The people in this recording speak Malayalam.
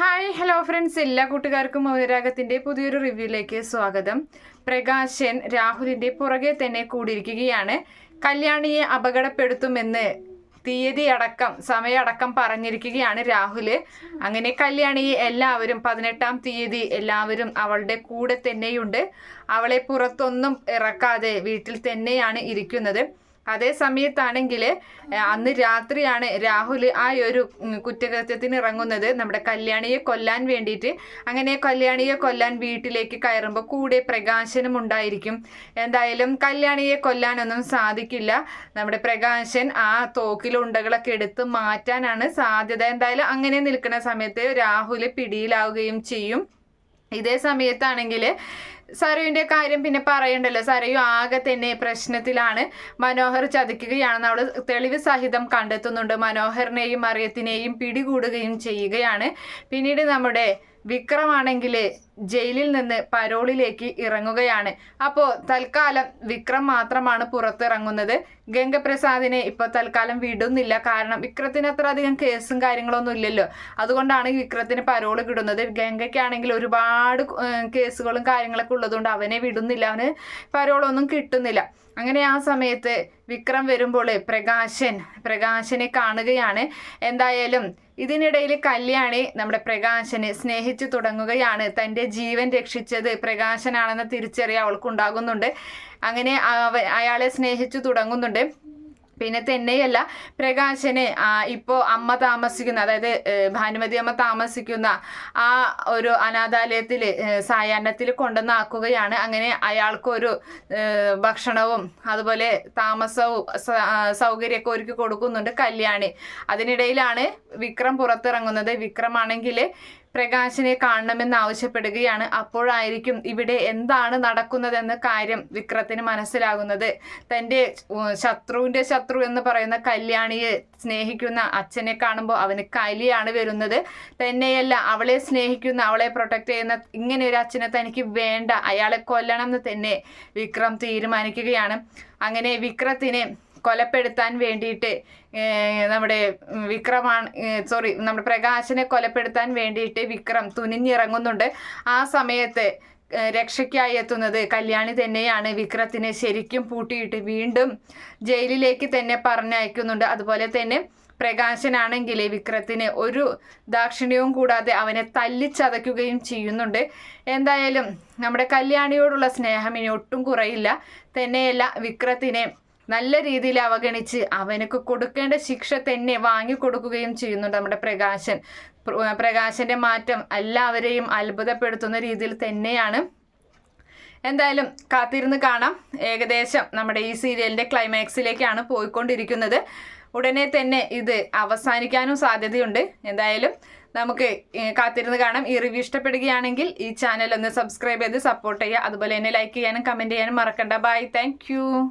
Hi hello friends. എല്ലാ കൂട്ടുകാർക്കും മൗനരാഗത്തിന്റെ പുതിയൊരു റിവ്യൂയിലേക്ക് സ്വാഗതം. പ്രകാശൻ രാഹുലിന്റെ പുറകെ തന്നെ കൂടിയിരിക്കുകയാണ്. കല്യാണിയെ അപകടപ്പെടുത്തുമെന്ന് തീയതി അടക്കം സമയടക്കം പറഞ്ഞിരിക്കുകയാണ് രാഹുൽ. അങ്ങനെ കല്യാണിയെ എല്ലാവരും പതിനെട്ടാം തീയതി എല്ലാവരും അവളുടെ കൂടെ തന്നെയുണ്ട്. അവളെ പുറത്തൊന്നും ഇറക്കാതെ വീട്ടിൽ തന്നെയാണ് ഇരിക്കുന്നത്. അതേ സമയത്താണെങ്കിൽ അന്ന് രാത്രിയാണ് രാഹുൽ ആ ഒരു കുറ്റകൃത്യത്തിന് ഇറങ്ങുന്നത്. നമ്മുടെ കല്യാണിയെ കൊല്ലാൻ വേണ്ടിയിട്ട്. അങ്ങനെ കല്യാണിയെ കൊല്ലാൻ വീട്ടിലേക്ക് കയറുമ്പോൾ കൂടെ പ്രകാശനും ഉണ്ടായിരിക്കും. എന്തായാലും കല്യാണിയെ കൊല്ലാനൊന്നും സാധിക്കില്ല. നമ്മുടെ പ്രകാശൻ ആ തോക്കിലുണ്ടകളൊക്കെ എടുത്ത് മാറ്റാനാണ് സാധ്യത. എന്തായാലും അങ്ങനെ നിൽക്കുന്ന സമയത്ത് രാഹുൽ പിടിയിലാവുകയും ചെയ്യും. ഇതേ സമയത്താണെങ്കിൽ സരയുവിന്റെ കാര്യം പിന്നെ പറയണ്ടല്ലോ. സരയു ആകെ തന്നെ പ്രശ്നത്തിലാണ്. മനോഹർ ചതിക്കുകയാണെന്ന് അവൾ തെളിവ് സഹിതം കണ്ടെത്തുന്നുണ്ട്. മനോഹറിനെയും മറിയത്തിനെയും പിടികൂടുകയും ചെയ്യുകയാണ്. പിന്നീട് നമ്മുടെ വിക്രമാണെങ്കിൽ ജയിലിൽ നിന്ന് പരോളിലേക്ക് ഇറങ്ങുകയാണ്. അപ്പോൾ തൽക്കാലം വിക്രം മാത്രമാണ് പുറത്തിറങ്ങുന്നത്. ഗംഗപ്രസാദിനെ ഇപ്പോൾ തൽക്കാലം വിടുന്നില്ല. കാരണം വിക്രത്തിന് അത്ര അധികം കേസും കാര്യങ്ങളൊന്നും ഇല്ലല്ലോ. അതുകൊണ്ടാണ് വിക്രത്തിന് പരോൾ കിടുന്നത് ഗംഗയ്ക്കാണെങ്കിൽ ഒരുപാട് കേസുകളും കാര്യങ്ങളൊക്കെ ഉള്ളതുകൊണ്ട് അവനെ വിടുന്നില്ല. അവന് പരോളൊന്നും കിട്ടുന്നില്ല. അങ്ങനെ ആ സമയത്ത് വിക്രം വരുമ്പോൾ പ്രകാശൻ പ്രകാശനെ കാണുകയാണ്. എന്തായാലും ഇതിനിടയിൽ കല്യാണി നമ്മുടെ പ്രകാശനെ സ്നേഹിച്ചു തുടങ്ങുകയാണ്. തന്റെ ജീവൻ രക്ഷിച്ചത് പ്രകാശനാണെന്ന തിരിച്ചറിയ അവൾക്കുണ്ടാകുന്നുണ്ട്. അങ്ങനെ അയാളെ സ്നേഹിച്ചു തുടങ്ങുന്നുണ്ട്. പിന്നെ തന്നെയല്ല പ്രകാശനെ ഇപ്പോൾ അമ്മ താമസിക്കുന്ന അതായത് ഭാനുമതി അമ്മ താമസിക്കുന്ന ആ ഒരു അനാഥാലയത്തിൽ സായാഹ്നത്തിൽ കൊണ്ടുവന്നാക്കുകയാണ് അങ്ങനെ അയാൾക്കൊരു ഭക്ഷണവും അതുപോലെ താമസവും സൗകര്യമൊക്കെ ഒരുക്കി കൊടുക്കുന്നുണ്ട് കല്യാണി. അതിനിടയിലാണ് വിക്രം പുറത്തിറങ്ങുന്നത്. വിക്രമാണെങ്കിൽ പ്രകാശിനെ കാണണമെന്ന് ആവശ്യപ്പെടുകയാണ്. അപ്പോഴായിരിക്കും ഇവിടെ എന്താണ് നടക്കുന്നതെന്ന കാര്യം വിക്രത്തിന് മനസ്സിലാകുന്നത്. തന്റെ ശത്രുവിന്റെ ശത്രു എന്ന് പറയുന്ന കല്യാണിയെ സ്നേഹിക്കുന്ന അച്ഛനെ കാണുമ്പോൾ അവന് കലിയാണ് വരുന്നത്. തന്നെയല്ല അവളെ സ്നേഹിക്കുന്ന അവളെ പ്രൊട്ടക്റ്റ് ചെയ്യുന്ന ഇങ്ങനെ ഒരു അച്ഛനെ തനിക്ക് വേണ്ട. അയാളെ കൊല്ലണം എന്ന് തന്നെ വിക്രം തീരുമാനിക്കുകയാണ്. അങ്ങനെ വിക്രത്തിനെ കൊലപ്പെടുത്താൻ വേണ്ടിയിട്ട് നമ്മുടെ വിക്രമാണ് സോറി നമ്മുടെ പ്രകാശനെ കൊലപ്പെടുത്താൻ വേണ്ടിയിട്ട് വിക്രം തുനിഞ്ഞിറങ്ങുന്നുണ്ട്. ആ സമയത്ത് രക്ഷയ്ക്കായി എത്തുന്നത് കല്യാണി തന്നെയാണ്. വിക്രത്തിനെ ശരിക്കും പൂട്ടിയിട്ട് വീണ്ടും ജയിലിലേക്ക് തന്നെ പറഞ്ഞയക്കുന്നുണ്ട്. അതുപോലെ തന്നെ പ്രകാശനാണെങ്കിൽ വിക്രത്തിന് ഒരു ദാക്ഷിണ്യവും കൂടാതെ അവനെ തല്ലിച്ചതയ്ക്കുകയും ചെയ്യുന്നുണ്ട്. എന്തായാലും നമ്മുടെ കല്യാണിയോടുള്ള സ്നേഹം ഇനി ഒട്ടും കുറയില്ല. തന്നെയല്ല വിക്രത്തിനെ നല്ല രീതിയിൽ അവഗണിച്ച് അവനക്ക് കൊടുക്കേണ്ട ശിക്ഷ തന്നെ വാങ്ങിക്കൊടുക്കുകയും ചെയ്യുന്നുണ്ട് നമ്മുടെ പ്രകാശൻ. പ്ര- പ്രകാശന്റെ മാറ്റം എല്ലാവരെയും അത്ഭുതപ്പെടുത്തുന്ന രീതിയിൽ തന്നെയാണ്. എന്തായാലും കാത്തിരുന്ന് കാണാം. ഏകദേശം നമ്മുടെ ഈ സീരിയലിന്റെ ക്ലൈമാക്സിലേക്കാണ് പോയിക്കൊണ്ടിരിക്കുന്നത്. ഉടനെ തന്നെ ഇത് അവസാനിക്കാനും സാധ്യതയുണ്ട്. എന്തായാലും നമുക്ക് കാത്തിരുന്ന് കാണാം. ഈ റിവ്യൂ ഇഷ്ടപ്പെടുകയാണെങ്കിൽ ഈ ചാനൽ ഒന്ന് സബ്സ്ക്രൈബ് ചെയ്ത് സപ്പോർട്ട് ചെയ്യുക. അതുപോലെ തന്നെ ലൈക്ക് ചെയ്യാനും കമന്റ് ചെയ്യാനും മറക്കണ്ട. ബൈ. താങ്ക്